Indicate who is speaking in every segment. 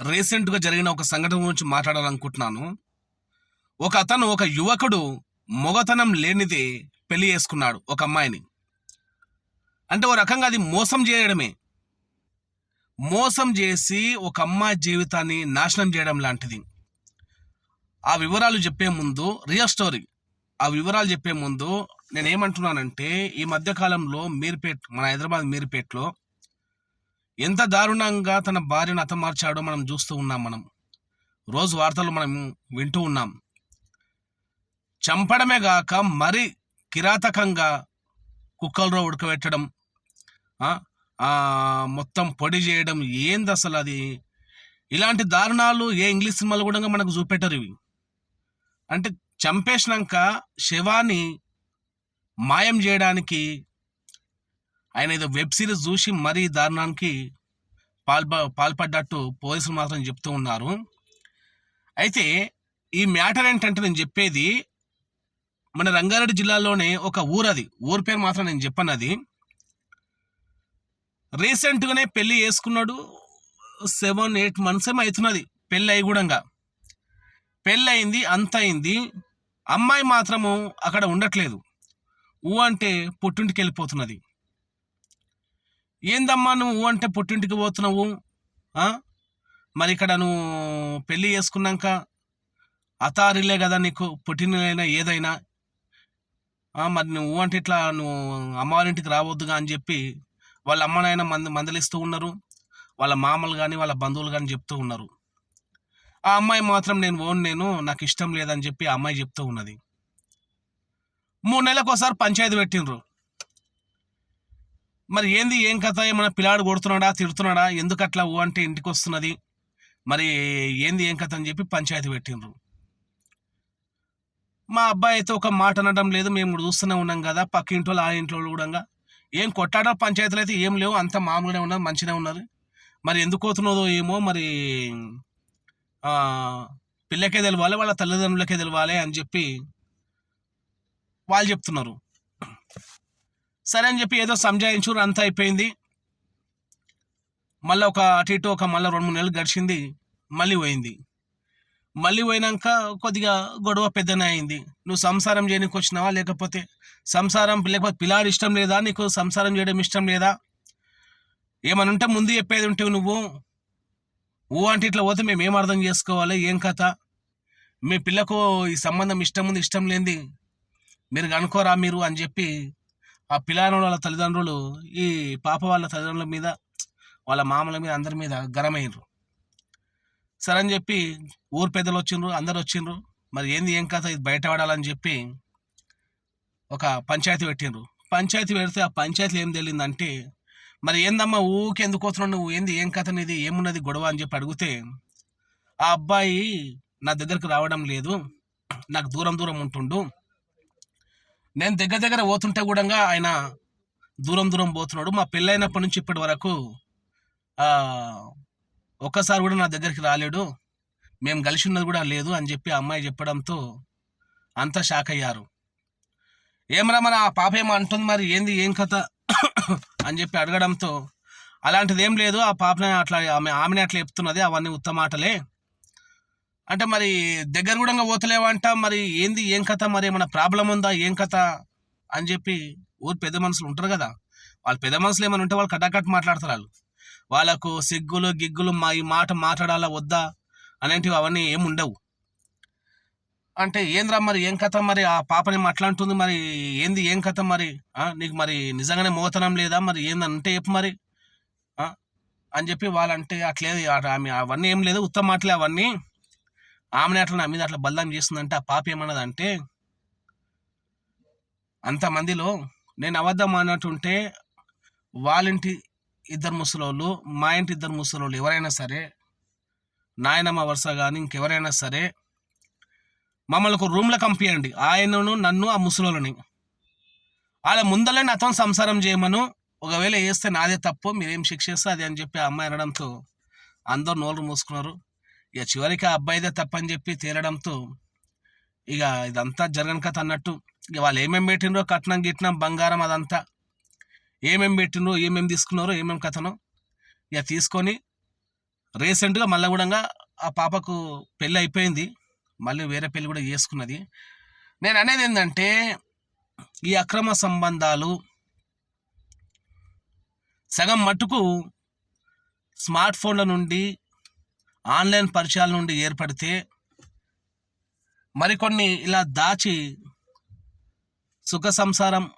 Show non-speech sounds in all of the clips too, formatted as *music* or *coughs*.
Speaker 1: రీసెంట్గా జరిగిన ఒక సంఘటన గురించి మాట్లాడాలనుకుంటున్నాను. ఒక అతను ఒక యువకుడు మొగతనం లేనిది పెళ్ళి చేసుకున్నాడు ఒక అమ్మాయిని. అంటే ఓ రకంగా అది మోసం చేయడమే. మోసం చేసి ఒక అమ్మాయి జీవితాన్ని నాశనం చేయడం లాంటిది. ఆ వివరాలు చెప్పే ముందు రియల్ స్టోరీ. ఆ వివరాలు చెప్పే ముందు నేను ఏమంటున్నానంటే ఈ మధ్యకాలంలో మీర్పేట్ మన హైదరాబాద్ మీర్పేట్లో ఎంత దారుణంగా తన భార్యను హతమార్చాడో మనం చూస్తూ ఉన్నాం మనం. రోజు వార్తలు మనం వింటూ ఉన్నాం. చంపడమే గాక మరి కిరాతకంగా కుక్కల్లో ఉడకబెట్టడం మొత్తం పొడి చేయడం ఏంది అసలు అది? ఇలాంటి దారుణాలు ఏ ఇంగ్లీష్ సినిమాలు కూడా మనకు చూపెట్టరు ఇవి. అంటే చంపేసినాక శవాన్ని మాయం చేయడానికి ఆయన ఏదో వెబ్ సిరీస్ చూసి మరీ దారుణానికి పాల్ప పాల్పడ్డట్టు పోలీసులు మాత్రం చెప్తూ ఉన్నారు. అయితే ఈ మ్యాటర్ ఏంటంటే నేను చెప్పేది మన రంగారెడ్డి జిల్లాలోనే ఒక ఊరు అది ఊరు పేరు మాత్రం నేను చెప్పను అది రీసెంట్గానే పెళ్ళి చేసుకున్నాడు. సెవెన్ ఎయిట్ మంత్స్ ఏమో అవుతున్నది పెళ్ళి అయి కూడా పెళ్ళి అయింది అంత అయింది. అమ్మాయి మాత్రము అక్కడ ఉండట్లేదు. ఊ అంటే పుట్టింటికి వెళ్ళిపోతున్నది ఏందమ్మా నువ్వు అంటే పుట్టింటికి పోతున్నావు? మరి ఇక్కడ నువ్వు పెళ్ళి చేసుకున్నాక అతారిలే కదా నీకు? పుట్టినైనా ఏదైనా? మరి నువ్వు అంటే ఇట్లా నువ్వు అమ్మవారింటికి రావద్దుగా అని చెప్పి వాళ్ళ అమ్మనైనా మంద మందలిస్తూ ఉన్నారు. వాళ్ళ మామలు కానీ వాళ్ళ బంధువులు కానీ చెప్తూ ఉన్నారు. ఆ అమ్మాయి మాత్రం నేను ఓన్ నేను నాకు ఇష్టం లేదని చెప్పి ఆ అమ్మాయి చెప్తూ ఉన్నది. మూడు నెలలకు ఒకసారి పంచాయతీ పెట్టిండ్రు. మరి ఏంది ఏం కథ ఏమన్నా పిల్లాడు కొడుతున్నాడా తిడుతున్నాడా ఎందుకు అట్లా ఊ అంటే ఇంటికి వస్తున్నది మరి ఏంది ఏం కథ అని చెప్పి పంచాయతీ పెట్టిండ్రు. మా అబ్బాయి అయితే ఒక మాట అనడం లేదు మేము చూస్తూనే ఉన్నాం కదా పక్క వాళ్ళు ఆ ఇంట్లో కూడా ఏం కొట్టాడో పంచాయతీలు అయితే ఏం లేవు అంత మామూలుగానే ఉన్నది మంచిగానే ఉన్నది. మరి ఎందుకు అవుతున్నదో ఏమో మరి పిల్లకే తెలవాలి వాళ్ళ తల్లిదండ్రులకే తెలవాలి అని చెప్పి వాళ్ళు చెప్తున్నారు. సరే అని చెప్పి ఏదో సంజాయించు అంతా అయిపోయింది. మళ్ళీ ఒక అటు ఇటు ఒక మళ్ళీ రెండు మూడు నెలలు గడిచింది మళ్ళీ పోయింది. మళ్ళీ పోయినాక కొద్దిగా గొడవ పెద్దనే అయింది. నువ్వు సంసారం చేయడానికి వచ్చినావా? లేకపోతే సంసారం లేకపోతే పిల్లాడు ఇష్టం లేదా? నీకు సంసారం చేయడం ఇష్టం లేదా? ఏమని ఉంటే ముందు చెప్పేది ఉంటే నువ్వు. ఊ అంటే ఇట్లా పోతే మేము ఏం అర్థం చేసుకోవాలి? ఏం కథ? మీ పిల్లకు ఈ సంబంధం ఇష్టం ఉంది ఇష్టం లేనిది మీరు కనుకోరా మీరు అని చెప్పి ఆ పిల్లాని వాళ్ళ తల్లిదండ్రులు ఈ పాప వాళ్ళ తల్లిదండ్రుల మీద వాళ్ళ మామల మీద అందరి మీద గరమైనరు సరే అని చెప్పి ఊరు పెద్దలు వచ్చిండ్రు అందరు వచ్చిండ్రు. మరి ఏంది ఏం కథ ఇది బయటపడాలని చెప్పి ఒక పంచాయతీ పెట్టిండ్రు. పంచాయతీ పెడితే ఆ పంచాయతీలో ఏం తెలియదంటే మరి ఏందమ్మా ఊకి ఎందుకు వస్తున్నావు నువ్వు? ఏంది ఏం కథ నీది? ఏమున్నది గొడవ అని చెప్పి అడిగితే ఆ అబ్బాయి నా దగ్గరకు రావడం లేదు నాకు దూరం దూరం ఉంటుండు నేను దగ్గర దగ్గర పోతుంటే కూడా ఆయన దూరం దూరం పోతున్నాడు. మా పెళ్ళైనప్పటి నుంచి ఇప్పటి వరకు ఒక్కసారి కూడా నా దగ్గరికి రాలేడు. మేము కలిసి ఉన్నది కూడా లేదు అని చెప్పి ఆ అమ్మాయి చెప్పడంతో అంతా షాక్ అయ్యారు. ఏమరా మన ఆ పాప ఏమో అంటుంది మరి ఏంది ఏం కథ *coughs* అని చెప్పి అడగడంతో అలాంటిది ఏం లేదు ఆ పాపని అట్లా ఆమె ఆమెనే అట్లా చెప్తున్నది అవన్నీ ఉత్తమాటలే అంటే మరి దగ్గర కూడా పోతలేవంట మరి ఏంది ఏం కథ మరి ఏమైనా ప్రాబ్లం ఉందా ఏం కథ అని చెప్పి ఊరు పెద్ద మనుషులు ఉంటారు కదా. వాళ్ళు పెద్ద మనుషులు ఏమైనా ఉంటే వాళ్ళు కటాకట్ మాట్లాడతారు వాళ్ళు. వాళ్ళకు సిగ్గులు గిగ్గులు మా ఈ మాట మాట్లాడాలా వద్దా అనేటివి అవన్నీ ఏమి ఉండవు. అంటే ఏంద్రా మరి ఏం కథ మరి ఆ పాపని అట్లాంటుంది మరి ఏంది ఏం కథ మరి నీకు మరి నిజంగానే మోతనం లేదా మరి ఏందంటే చెప్పు మరి అని చెప్పి వాళ్ళంటే అట్లేదు ఆమె అవన్నీ ఏం లేదు ఉత్తమ మాటలే అవన్నీ. ఆమెను అట్లా నా మీద అట్లా బల్లం చేస్తుందంటే ఆ పాప ఏమన్నదంటే అంతమందిలో నేను అబద్ధం అన్నట్టుంటే వాళ్ళింటి ఇద్దరు ముసలోళ్ళు మా ఇంటి ఇద్దరు ముసలోళ్ళు ఎవరైనా సరే నాయనమ్మ వరుస కానీ ఇంకెవరైనా సరే మమ్మల్ని ఒక రూమ్లో కంపించండి ఆయనను నన్ను ఆ ముసలోళ్ళని. వాళ్ళ ముందలే నాతో సంసారం చేయమను. ఒకవేళ వేస్తే నాదే తప్పు మీరేం శిక్షిస్తే అది అని చెప్పి ఆ అమ్మాయి అనడంతో అందరు నోళ్ళు మూసుకున్నారు. ఇక చివరికి ఆ అబ్బాయిదే తప్పని చెప్పి తేలడంతో ఇక ఇదంతా జరగని కథ అన్నట్టు. ఇక వాళ్ళు ఏమేమి పెట్టినరో కట్నం గిట్నం బంగారం అదంతా ఏమేమి పెట్టినరో ఏమేమి తీసుకున్నారో ఏమేమి కథనో ఇక తీసుకొని రీసెంట్గా మళ్ళీ కూడా ఆ పాపకు పెళ్ళి అయిపోయింది. మళ్ళీ వేరే పెళ్ళి కూడా చేసుకున్నది. నేను అనేది ఏంటంటే ఈ అక్రమ సంబంధాలు సగం మట్టుకు స్మార్ట్ ఫోన్ల నుండి ఆన్లైన్ పరిచయాల నుండి ఏర్పడితే మరికొన్ని ఇలా దాచి సుఖ సంసారం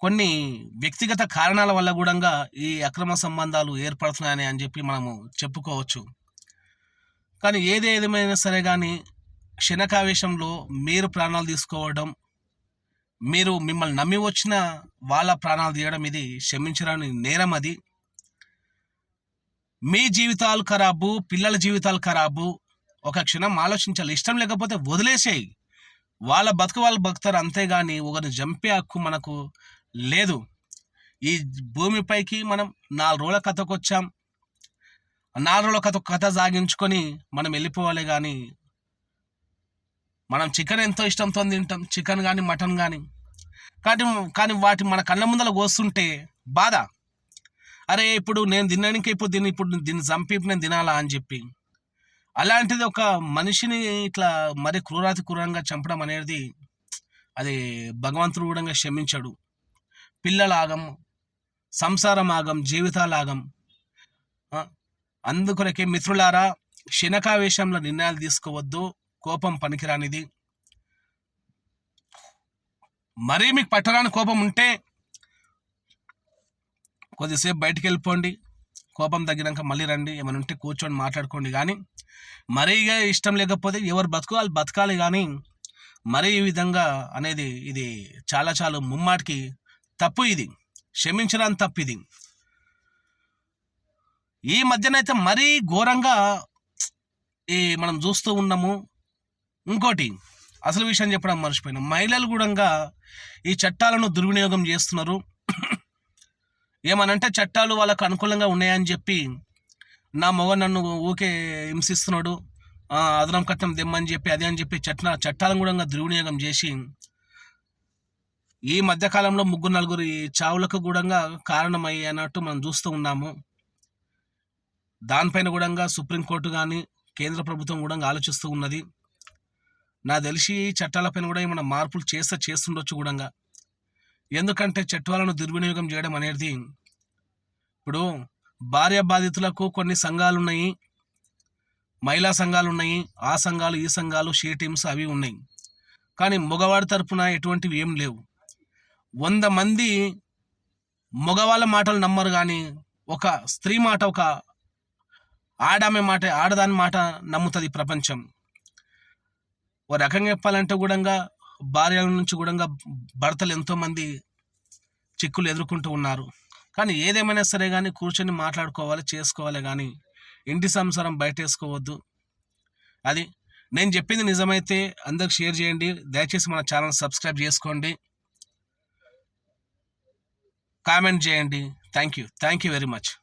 Speaker 1: కొన్ని వ్యక్తిగత కారణాల వల్ల కూడా ఈ అక్రమ సంబంధాలు ఏర్పడుతున్నాయని అని చెప్పి మనము చెప్పుకోవచ్చు. కానీ ఏది ఏదేమైనా సరే కానీ క్షణకావేశంలో మీరు ప్రాణాలు తీసుకోవడం మీరు మిమ్మల్ని నమ్మి వచ్చిన వాళ్ళ ప్రాణాలు తీయడం ఇది క్షమించడానికి నేరం అది. మీ జీవితాలు ఖరాబు పిల్లల జీవితాలు ఖరాబు ఒక క్షణం ఆలోచించాలి. ఇష్టం లేకపోతే వదిలేసేయి. వాళ్ళ బతుకు వాళ్ళు బతుకుతారు అంతేగాని ఒకరిని చంపే హక్కు మనకు లేదు. ఈ భూమిపైకి మనం నాలుగు రోజుల కథకు వచ్చాం. నాలుగు రోజుల కథ కథ సాగించుకొని మనం వెళ్ళిపోవాలి కానీ మనం చికెన్ ఎంతో ఇష్టంతో తింటాం. చికెన్ కానీ మటన్ కానీ కానీ కానీ వాటి మన కళ్ళ ముందర కోస్తుంటే బాధ. అరే ఇప్పుడు నేను తినడానికి ఇప్పుడు దీన్ని ఇప్పుడు దీన్ని చంపి నేను తినాలా అని చెప్పి. అలాంటిది ఒక మనిషిని ఇట్లా మరి క్రూరాతి క్రూరంగా చంపడం అనేది అది భగవంతుడు కూడా క్షమించాడు. పిల్లలాగం సంసారమాగం సంసారం ఆగం అందుకొరకే మిత్రులారా క్షణకావేశంలో నిర్ణయాలు తీసుకోవద్దు కోపం పనికిరానిది. మరీ మీకు పట్టరాని కోపం ఉంటే కొద్దిసేపు బయటికి వెళ్ళిపోండి కోపం తగ్గినాక మళ్ళీ రండి. ఏమైనా ఉంటే కూర్చొని మాట్లాడుకోండి కానీ మరీగా ఇష్టం లేకపోతే ఎవరు బతుకోవాలి బతకాలి కానీ మరీ ఈ విధంగా అనేది ఇది చాలా చాలా ముమ్మాటికి తప్పు ఇది. క్షమించడానికి తప్పు ఇది. ఈ మధ్యనైతే మరీ ఘోరంగా ఈ మనం చూస్తూ ఉన్నాము. ఇంకోటి అసలు విషయం చెప్పడం మర్చిపోయినాం. మహిళలు కూడా ఈ చట్టాలను దుర్వినియోగం చేస్తున్నారు. ఏమనంటే చట్టాలు వాళ్ళకు అనుకూలంగా ఉన్నాయని చెప్పి నా మొగ నన్ను ఊకే హింసిస్తున్నాడు అదనం కట్నం దెమ్మని చెప్పి అదే అని చెప్పి చట్ట చట్టాలను కూడా దుర్వినియోగం చేసి ఈ మధ్యకాలంలో ముగ్గురు నలుగురి చావులకు కూడా కారణమయ్యి అన్నట్టు మనం చూస్తూ ఉన్నాము. దానిపైన కూడా సుప్రీంకోర్టు కానీ కేంద్ర ప్రభుత్వం కూడా ఆలోచిస్తూ ఉన్నది. నా తెలిసి ఈ చట్టాలపైన కూడా ఏమైనా మార్పులు చేస్తే చేస్తుండొచ్చు కూడా ఎందుకంటే చట్టాలను దుర్వినియోగం చేయడం అనేది ఇప్పుడు భార్య బాధితులకు కొన్ని సంఘాలు ఉన్నాయి మహిళా సంఘాలు ఉన్నాయి ఆ సంఘాలు ఈ సంఘాలు షీ టీమ్స్ అవి ఉన్నాయి. కానీ మగవాడి తరపున ఎటువంటివి ఏం లేవు. వంద మంది మగవాళ్ళ మాటలు నమ్మరు కానీ ఒక స్త్రీ మాట ఒక ఆడామె మాట ఆడదాని మాట నమ్ముతుంది ప్రపంచం. ఓ రకంగా చెప్పాలంటే కూడా భార్యల నుంచి కూడా భర్తలు ఎంతోమంది చిక్కులు ఎదుర్కొంటూ ఉన్నారు. కానీ ఏదేమైనా సరే కానీ కూర్చొని మాట్లాడుకోవాలి చేసుకోవాలి కానీ ఇంటి సంసారం బయటేసుకోవద్దు. అది నేను చెప్పింది నిజమైతే అందరికి షేర్ చేయండి. దయచేసి మన ఛానల్ సబ్స్క్రైబ్ చేసుకోండి. కామెంట్ చేయండి. Thank you thank you very much.